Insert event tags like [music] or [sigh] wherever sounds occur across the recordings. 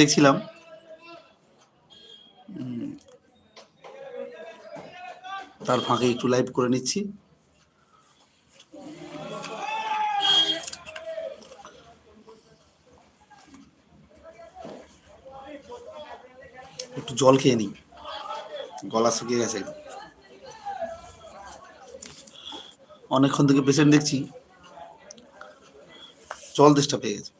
দেখছিলাম। তার ফাঁকে একটু লাইভ করে নিচ্ছি। একটু জল খেয়ে নিই। গলা শুকিয়ে গেছে। অনেকক্ষণ থেকে পেশেন্ট দেখছি। জল তেষ্টা পেয়ে গেছে।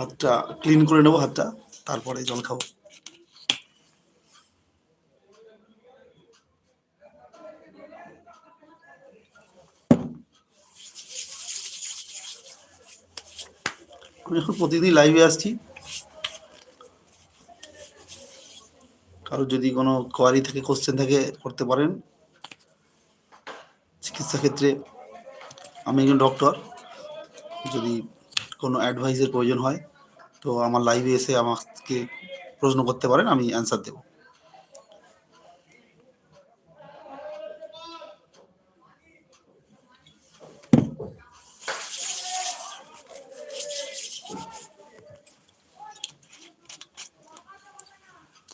হাতটা ক্লিন করে নেব হাতটা, তারপরে জল খাব। আমি এখন প্রতিদিন লাইভে আসছি। কারও যদি কোনো কোয়ারি থেকে কোশ্চেন থাকে, করতে পারেন। চিকিৎসা ক্ষেত্রে আমি একজন ডক্টর যদি কোনো অ্যাডভাইসের প্রয়োজন হয় তো আমার লাইভে এসে আমাকে প্রশ্ন করতে পারেন, আমি অ্যান্সার দেব।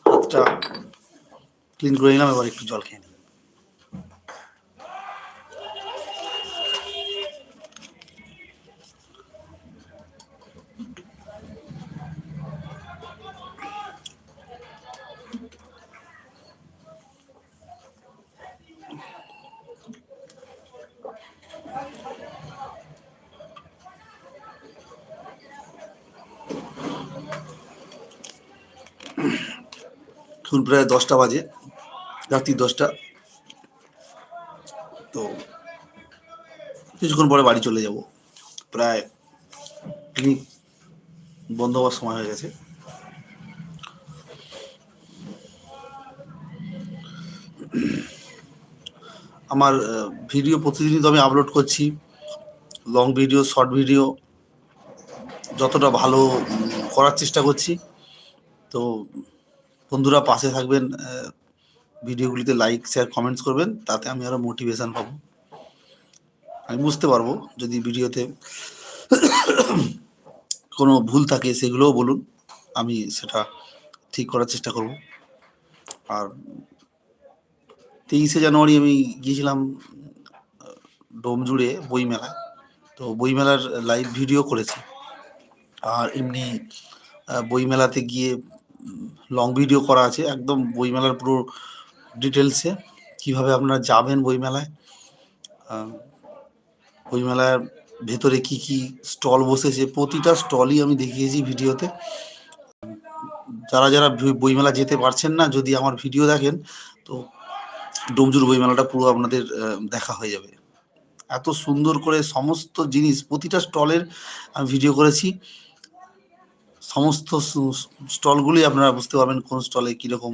হাতটা ক্লিন করে নিলাম, এবার একটু জল খেয়ে নিই। এখন প্রায় দশটা বাজে, রাত্রি দশটা। তো কিছুক্ষণ পরে বাড়ি চলে যাব। প্রায় ক্লিনিক বন্ধ হওয়ার সময় হয়ে গেছে। আমার ভিডিও প্রতিদিনই তো আমি আপলোড করছি। লং ভিডিও শর্ট ভিডিও যতটা ভালো করার চেষ্টা করছি। তো বন্ধুরা পাশে থাকবেন ভিডিওগুলিতে লাইক শেয়ার কমেন্টস করবেন, তাতে আমি আরও মোটিভেশন পাবো। আমি বুঝতে পারব যদি ভিডিওতে কোনো ভুল থাকে, সেগুলোও বলুন, আমি সেটা ঠিক করার চেষ্টা করব। আর তেইশে জানুয়ারি আমি গিয়েছিলাম ডোমজুড়ে বইমেলা তো বইমেলার লাইভ ভিডিও করেছি। আর এমনি বইমেলাতে গিয়ে লং ভিডিও করা আছে, একদম বইমেলার পুরো ডিটেলসে কীভাবে আপনারা যাবেন বইমেলায় বইমেলার ভেতরে কি কি স্টল বসেছে, প্রতিটা স্টলই আমি দেখিয়েছি ভিডিওতে। যারা যারা বইমেলা যেতে পারছেন না, যদি আমার ভিডিও দেখেন, তো ডোমজুর বইমেলাটা পুরো আপনাদের দেখা হয়ে যাবে। এত সুন্দর করে সমস্ত জিনিস, প্রতিটা স্টলের আমি ভিডিও করেছি। সমস্ত স্টলগুলি আপনারা বুঝতে পারবেন কোন স্টলে কীরকম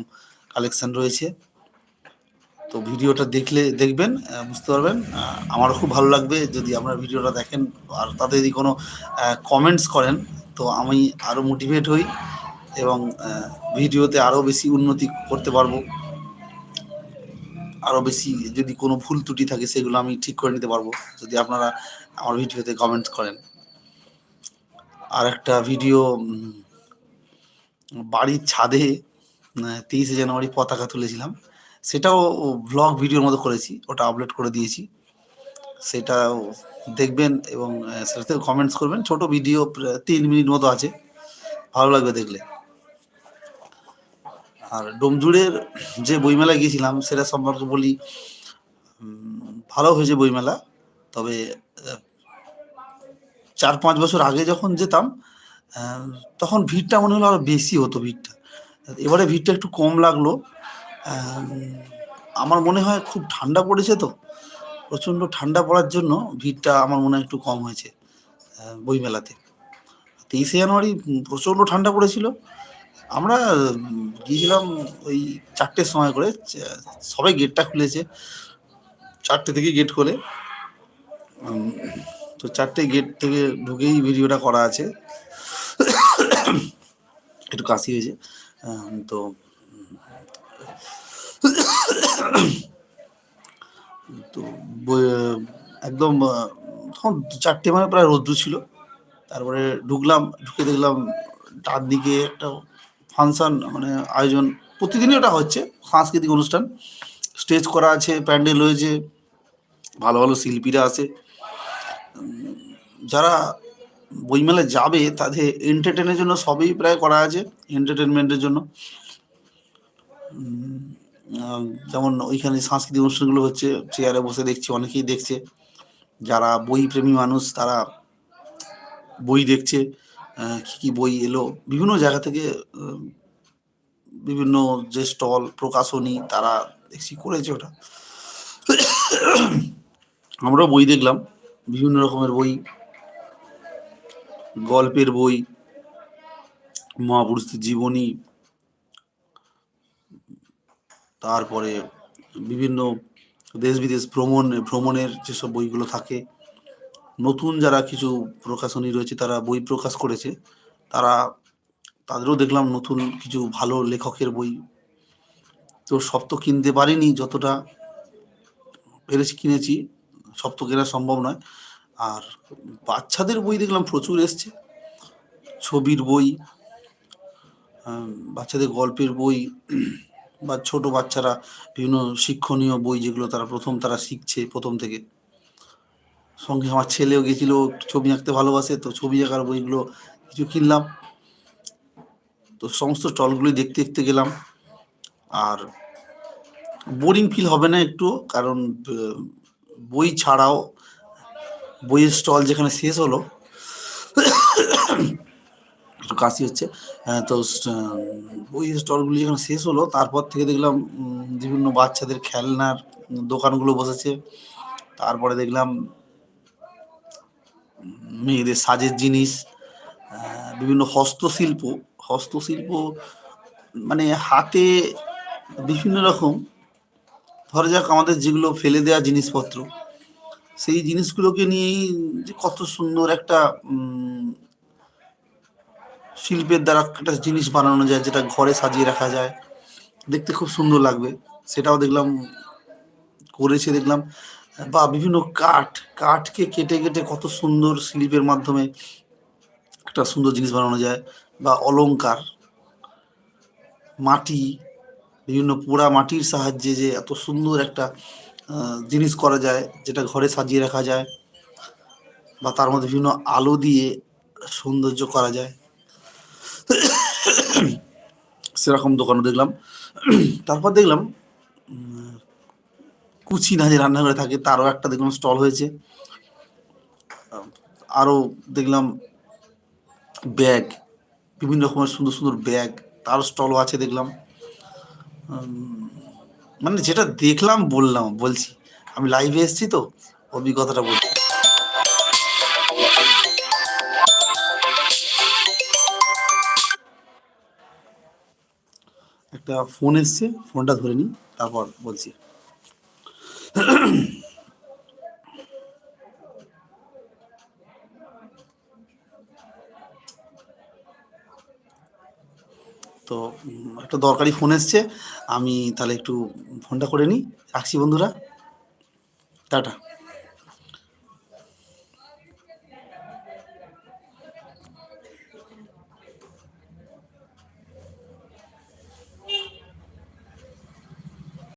কালেকশন রয়েছে। তো ভিডিওটা দেখলে, দেখবেন বুঝতে পারবেন। আমারও খুব ভালো লাগবে যদি আপনারা ভিডিওটা দেখেন আর তাতে যদি কোনো কমেন্টস করেন, তো আমি আরও মোটিভেট হই এবং ভিডিওতে আরও বেশি উন্নতি করতে পারব। আরও বেশি যদি কোনো ভুল ত্রুটি থাকে সেগুলো আমি ঠিক করে নিতে পারব যদি আপনারা আমার ভিডিওতে কমেন্টস করেন। আর একটা ভিডিও বাড়ির ছাদে তেইশে জানুয়ারি পতাকা তুলেছিলাম। সেটাও ব্লগ ভিডিওর মতো করেছি, ওটা আপলোড করে দিয়েছি। সেটাও দেখবেন এবং সেটাতে কমেন্টস করবেন। ছোট ভিডিও তিন মিনিট মতো আছে। ভালো লাগবে দেখলে। আর ডোমজুড়ের যে বইমেলা গিয়েছিলাম, সেটা সম্পর্কে বলি ভালো হয়েছে বইমেলা। তবে চার পাঁচ বছর আগে যখন যেতাম তখন ভিড়টা মনে হলো আরও বেশি হতো ভিড়টা। এবারে ভিড়টা একটু কম লাগল। আমার মনে হয় খুব ঠান্ডা পড়েছে তো, প্রচণ্ড ঠান্ডা পড়ার জন্য ভিড়টা আমার মনে হয় একটু কম হয়েছে বইমেলাতে। তেইশে জানুয়ারি প্রচণ্ড ঠান্ডা পড়েছিল। আমরা গিয়েছিলাম ওই চারটের সময় করে, সবাই গেটটা খুলেছে, চারটে থেকে গেট খোলে। তো চারটে গেট থেকে ঢুকেই ভিডিওটা করা আছে। একটু কাশি হয়েছে। তো তো একদম তখন চারটে মানে প্রায় রৌদ্র ছিল। তারপরে ঢুকলাম, ঢুকে দেখলাম ডান দিকে একটা ফাংশন মানে আয়োজন প্রতিদিনই ওটা হচ্ছে, সাংস্কৃতিক অনুষ্ঠান। স্টেজ করা আছে, প্যান্ডেল হয়েছে ভালো ভালো শিল্পীরা আছে যারা বইমেলায় যাবে, তাদের এন্টারটেনের জন্য সবই প্রায় করা আছে এন্টারটেনমেন্টের জন্য। যেমন ওইখানে সাংস্কৃতিক অনুষ্ঠানগুলো হচ্ছে চেয়ারে বসে দেখছি, অনেকেই দেখছে। যারা বই প্রেমী মানুষ, তারা বই দেখছে কি কি বই এলো। বিভিন্ন জায়গা থেকে বিভিন্ন যে স্টল, প্রকাশনী, তারা দেখছি করেছে ওটা। [coughs] আমরাও বই দেখলাম। বিভিন্ন রকমের বই, গল্পের বই, মহাপুরুষদের জীবনী, তারপরে বিভিন্ন দেশ বিদেশ ভ্রমণ, ভ্রমণের যেসব বইগুলো থাকে, নতুন যারা কিছু প্রকাশনী রয়েছে, তারা বই প্রকাশ করেছে, তারা, তাদেরও দেখলাম নতুন কিছু ভালো লেখকের বই। তো সব তো কিনতে পারিনি, যতটা পেরেছি কিনেছি। সব তো কেনা সম্ভব নয়। আর বাচ্চাদের বই দেখলাম প্রচুর এসছে। ছবির বই বাচ্চাদের গল্পের বই, বা ছোট বাচ্চারা বিভিন্ন শিক্ষণীয় বই যেগুলো তারা প্রথম তারা শিখছে প্রথম থেকে। সঙ্গে আমার ছেলেও গেছিল ছবি আঁকতে ভালোবাসে, তো ছবি আঁকার বইগুলো কিছু কিনলাম। তো সমস্ত স্টলগুলি দেখতে দেখতে গেলাম। আর বোরিং ফিল হবে না একটু কারণ বই ছাড়াও, বইয়ের স্টল যেখানে শেষ হলো, একটু কাশি হচ্ছে তো স- বইয়ের স্টলগুলি যখন শেষ হলো, তারপর থেকে দেখলাম বিভিন্ন বাচ্চাদের খেলনার দোকানগুলো বসেছে, তারপরে দেখলাম, মেয়েদের সাজের জিনিস বিভিন্ন হস্তশিল্প হস্তশিল্প মানে হাতে বিভিন্ন রকম ধরা যাক আমাদের যেগুলো ফেলে দেওয়া জিনিসপত্র, সেই জিনিসগুলোকে নিয়েই যে কত সুন্দর একটা শিল্পের দ্বারা একটা জিনিস বানানো যায় যেটা ঘরে সাজিয়ে রাখা যায়। দেখতে খুব সুন্দর লাগবে। সেটাও দেখলাম, করেছে দেখলাম। বা বিভিন্ন কাঠ, কাঠকে কেটে কেটে কত সুন্দর শিল্পের মাধ্যমে একটা সুন্দর জিনিস বানানো যায়। বা অলংকার, মাটি বিভিন্ন পোড়া মাটির সাহায্যে যে এত সুন্দর একটা জিনিস করা যায় যেটা ঘরে সাজিয়ে রাখা যায় বা তার মধ্যে বিভিন্ন আলো দিয়ে সৌন্দর্য করা যায়। সেরকম দোকানও দেখলাম। তারপর দেখলাম উম, কুচি না যে রান্নাঘরে থাকে তারও একটা দেখলাম স্টল হয়েছে। আরও দেখলাম ব্যাগ বিভিন্ন রকমের সুন্দর সুন্দর ব্যাগ তার স্টলও আছে দেখলাম। মানে যেটা দেখলাম, বললাম, বলছি। আমি লাইভে এসছি তো, অভিজ্ঞতাটা বলছি। একটা ফোন এসছে ফোনটা ধরে নিই, তারপর বলছি তো উম, একটা দরকারি ফোন এসছে আমি তাহলে একটু ফোনটা করে নিই। রাখছি বন্ধুরা। টাটা।